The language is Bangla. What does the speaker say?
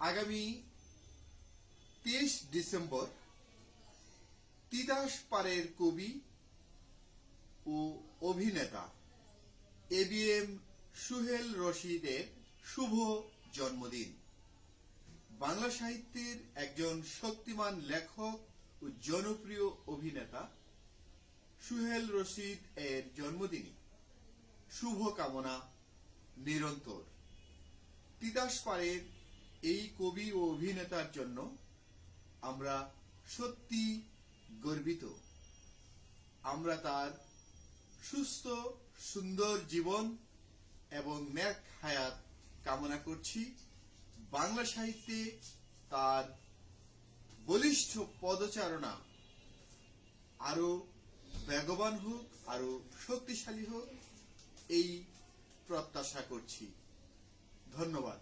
আগামী তেইশ ডিসেম্বর তিতাস পারের কবি ও অভিনেতা এ বি এম সুহেল রশিদের শুভ জন্মদিন। বাংলা সাহিত্যের একজন শক্তিমান লেখক ও জনপ্রিয় অভিনেতা সুহেল রশিদ এর জন্মদিনে শুভ কামনা নিরন্তর। তিতাস পাড়ের এই কবি ও অভিনেতার জন্য আমরা সত্যি গর্বিত। আমরা তার সুস্থ, সুন্দর জীবন এবং ন্যাক হায়াত কামনা করছি। বাংলা সাহিত্যে তার বলিষ্ঠ পদচারণা আরও বেগবান হোক আরও শক্তিশালী হোক, এই প্রত্যাশা করছি। ধন্যবাদ।